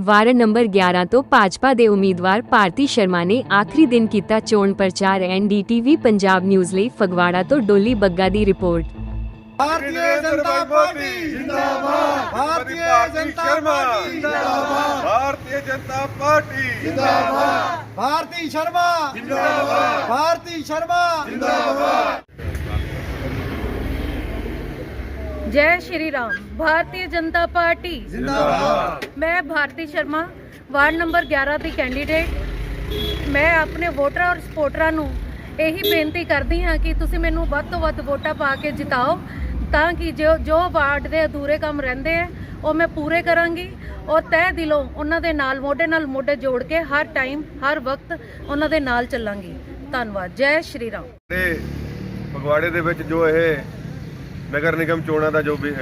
Ward number 11 ਤੋਂ ਭਾਜਪਾ ਦੇ ਉਮੀਦਵਾਰ ਭਾਰਤੀ ਸ਼ਰਮਾ ਨੇ ਆਖਰੀ ਦਿਨ ਕੀਤਾ ਚੋਣ ਪ੍ਰਚਾਰ ਐਨਡੀਟੀਵੀ ਪੰਜਾਬ ਨਿਊਜ਼ ਲਈ ਫਗਵਾੜਾ ਤੋਂ ਡੋਲੀ ਬੱਗਾ ਦੀ ਰਿਪੋਰਟ। ਭਾਰਤੀ ਜਨਤਾ ਪਾਰਟੀ ਜਿੰਦਾਬਾਦ। ਭਾਰਤੀ ਜਨਤਾ ਪਾਰਟੀ ਜਿੰਦਾਬਾਦ। ਭਾਰਤੀ ਜਨਤਾ ਪਾਰਟੀ ਜਿੰਦਾਬਾਦ। ਭਾਰਤੀ ਸ਼ਰਮਾ। ਜਿੰਦਾਬਾਦ। ਭਾਰਤੀ ਸ਼ਰਮਾ। ਜਿੰਦਾਬਾਦ। ਜੈ ਸ਼੍ਰੀ ਰਾਮ। ਭਾਰਤੀ ਜਨਤਾ ਪਾਰਟੀ। ਜ਼ਿੰਦਾਬਾਦ। ਮੈਂ ਭਾਰਤੀ ਸ਼ਰਮਾ ਵਾਰਡ 11 ਦੀ ਕੈਂਡੀਡੇਟ ਮੈਂ ਆਪਣੇ ਵੋਟਰਾਂ ਔਰ ਸਪੋਰਟਰਾਂ ਨੂੰ ਇਹੀ ਬੇਨਤੀ ਕਰਦੀ ਹਾਂ ਕਿ ਤੁਸੀਂ ਮੈਨੂੰ ਵੱਧ ਤੋਂ ਵੱਧ ਵੋਟਾਂ ਪਾ ਕੇ ਜਿਤਾਓ ਤਾਂ ਕਿ ਜੋ ਜੋ ਵਾਰਡ ਦੇ ਅਧੂਰੇ ਕੰਮ ਰਹਿੰਦੇ ਆ ਉਹ ਮੈਂ ਪੂਰੇ ਕਰਾਂਗੀ ਔਰ ਤਹਿ ਦਿਲੋਂ ਉਹਨਾਂ ਦੇ ਨਾਲ ਮੋਢੇ ਨਾਲ ਮੋਢੇ ਜੋੜ ਕੇ ਹਰ ਟਾਈਮ ਹਰ ਵਕਤ ਉਹਨਾਂ ਦੇ ਨਾਲ ਚੱਲਾਂਗੀ। ਧੰਨਵਾਦ। ਜੈ ਸ਼੍ਰੀ ਰਾਮ। ਭਗਵਾੜੇ ਦੇ ਵਿੱਚ ਜੋ ਇਹ ਨਗਰ ਨਿਗਮ ਚੋਣਾਂ ਦਾ ਜੋ ਵੀ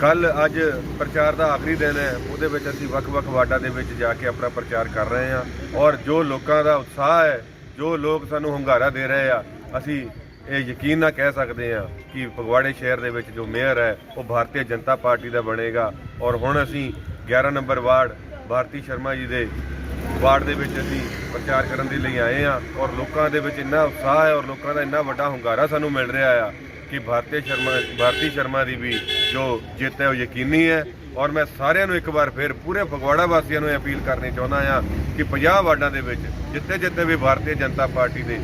ਕੱਲ ਅੱਜ ਪ੍ਰਚਾਰ ਦਾ ਆਖਰੀ ਦਿਨ ਹੈ, ਉਹਦੇ ਵਿੱਚ ਅਸੀਂ ਵੱਖ-ਵੱਖ ਵਾਰਡਾਂ ਦੇ ਵਿੱਚ ਜਾ ਕੇ ਆਪਣਾ ਪ੍ਰਚਾਰ ਕਰ ਰਹੇ ਹਾਂ ਔਰ ਜੋ ਲੋਕਾਂ ਦਾ ਉਤਸ਼ਾਹ ਹੈ, ਜੋ ਲੋਕ ਸਾਨੂੰ ਹੰਗਾਰਾ ਦੇ ਰਹੇ ਆ, ਅਸੀਂ ਇਹ ਯਕੀਨ ਨਾਲ ਕਹਿ ਸਕਦੇ ਹਾਂ ਕਿ ਫਗਵਾੜੇ ਸ਼ਹਿਰ ਦੇ ਵਿੱਚ ਜੋ ਮੇਅਰ ਹੈ, ਉਹ ਭਾਰਤੀ ਜਨਤਾ ਪਾਰਟੀ ਦਾ ਬਣੇਗਾ ਔਰ ਹੁਣ ਅਸੀਂ 11 ਨੰਬਰ ਵਾਰਡ ਭਾਰਤੀ ਸ਼ਰਮਾ ਜੀ ਦੇ ਵਾਰਡ ਦੇ ਵਿੱਚ ਅਸੀਂ ਪ੍ਰਚਾਰ ਕਰਨ ਦੇ ਲਈ ਆਏ ਹਾਂ ਔਰ ਲੋਕਾਂ ਦੇ ਵਿੱਚ ਇੰਨਾ ਉਤਸ਼ਾਹ ਹੈ ਔਰ ਲੋਕਾਂ ਦਾ ਇੰਨਾ ਵੱਡਾ ਹੁੰਗਾਰਾ ਸਾਨੂੰ ਮਿਲ ਰਿਹਾ ਆ। ਕਿ ਭਾਰਤੀ ਸ਼ਰਮਾ ਭਾਰਤੀ ਸ਼ਰਮਾ ਦੀ ਵੀ ਜੋ ਜਿੱਤ ਹੈ ਉਹ ਯਕੀਨੀ ਹੈ। ਔਰ ਮੈਂ ਸਾਰਿਆਂ ਨੂੰ ਇੱਕ ਵਾਰ ਫਿਰ ਪੂਰੇ ਫਗਵਾੜਾ ਵਾਸੀਆਂ ਨੂੰ ਇਹ ਅਪੀਲ ਕਰਨੀ ਚਾਹੁੰਦਾ ਆ ਕਿ 50 ਵਾਰਡਾਂ ਦੇ ਵਿੱਚ ਜਿੱਥੇ ਜਿੱਥੇ ਵੀ ਭਾਰਤੀ ਜਨਤਾ ਪਾਰਟੀ ਦੇ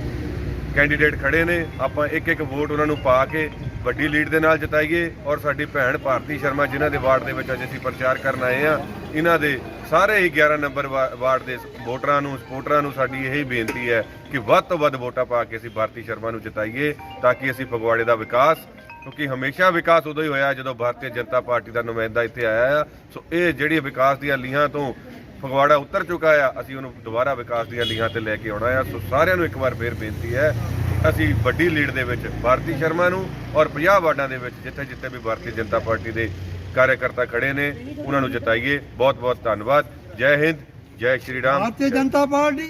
ਕੈਂਡੀਡੇਟ ਖੜੇ ਨੇ। ਆਪਾਂ ਇੱਕ ਇੱਕ ਵੋਟ ਉਹਨਾਂ ਨੂੰ ਪਾ ਕੇ ਵੱਡੀ ਲੀਡ ਦੇ ਨਾਲ ਜਿਤਾਈਏ। ਔਰ ਸਾਡੀ ਭੈਣ ਭਾਰਤੀ ਸ਼ਰਮਾ ਜਿਨ੍ਹਾਂ ਦੇ ਵਾਰਡ ਦੇ ਵਿੱਚ ਅੱਜ ਅਸੀਂ ਪ੍ਰਚਾਰ ਕਰਨ ਆਏ ਆ ਇਹਨਾਂ ਦੇ ਸਾਰੇ ਹੀ 11 ਨੰਬਰ ਵਾ- ਵਾਰਡ ਦੇ ਵੋਟਰਾਂ ਨੂੰ ਸਪੋਰਟਰਾਂ ਨੂੰ ਸਾਡੀ ਇਹੀ ਬੇਨਤੀ ਹੈ ਕਿ ਵੱਧ ਤੋਂ ਵੱਧ ਵੋਟਾਂ ਪਾ ਕੇ ਅਸੀਂ ਭਾਰਤੀ ਸ਼ਰਮਾ ਨੂੰ ਜਿਤਾਈਏ ਤਾਂ ਕਿ ਅਸੀਂ ਫਗਵਾੜੇ ਦਾ ਵਿਕਾਸ, ਕਿਉਂਕਿ ਹਮੇਸ਼ਾ ਵਿਕਾਸ ਉਦੋਂ ਹੀ ਹੋਇਆ ਜਦੋਂ ਭਾਰਤੀ ਜਨਤਾ ਪਾਰਟੀ ਦਾ ਨੁਮਾਇੰਦਾ ਇੱਥੇ ਆਇਆ ਆ। ਸੋ ਇਹ ਜਿਹੜੀ ਵਿਕਾਸ ਦੀਆਂ ਲੀਹਾਂ ਤੋਂ ਫਗਵਾੜਾ ਉਤਰ ਚੁੱਕਾ ਆ, ਅਸੀਂ ਉਹਨੂੰ ਦੁਬਾਰਾ ਵਿਕਾਸ ਦੀਆਂ ਲੀਹਾਂ ਤੇ ਲੈ ਕੇ ਆਉਣਾ ਆ। ਸੋ ਸਾਰਿਆਂ ਨੂੰ ਇੱਕ ਵਾਰ ਫੇਰ ਬੇਨਤੀ ਹੈ, ਅਸੀਂ ਵੱਡੀ ਲੀਡ ਦੇ ਵਿੱਚ ਭਾਰਤੀ ਸ਼ਰਮਾ ਨੂੰ ਔਰ 50 ਵਾਰਡਾਂ ਦੇ ਵਿੱਚ ਜਿੱਥੇ ਜਿੱਥੇ ਵੀ ਭਾਰਤੀ ਜਨਤਾ ਪਾਰਟੀ ਦੇ ਕਾਰਜਕਰਤਾ ਖੜੇ ਨੇ ਉਹਨਾਂ ਨੂੰ ਜਿਤਾਈਏ ਬਹੁਤ ਬਹੁਤ ਧੰਨਵਾਦ ਜੈ ਹਿੰਦ ਜੈ ਸ਼੍ਰੀ ਰਾਮ ਭਾਰਤੀ ਜਨਤਾ ਪਾਰਟੀ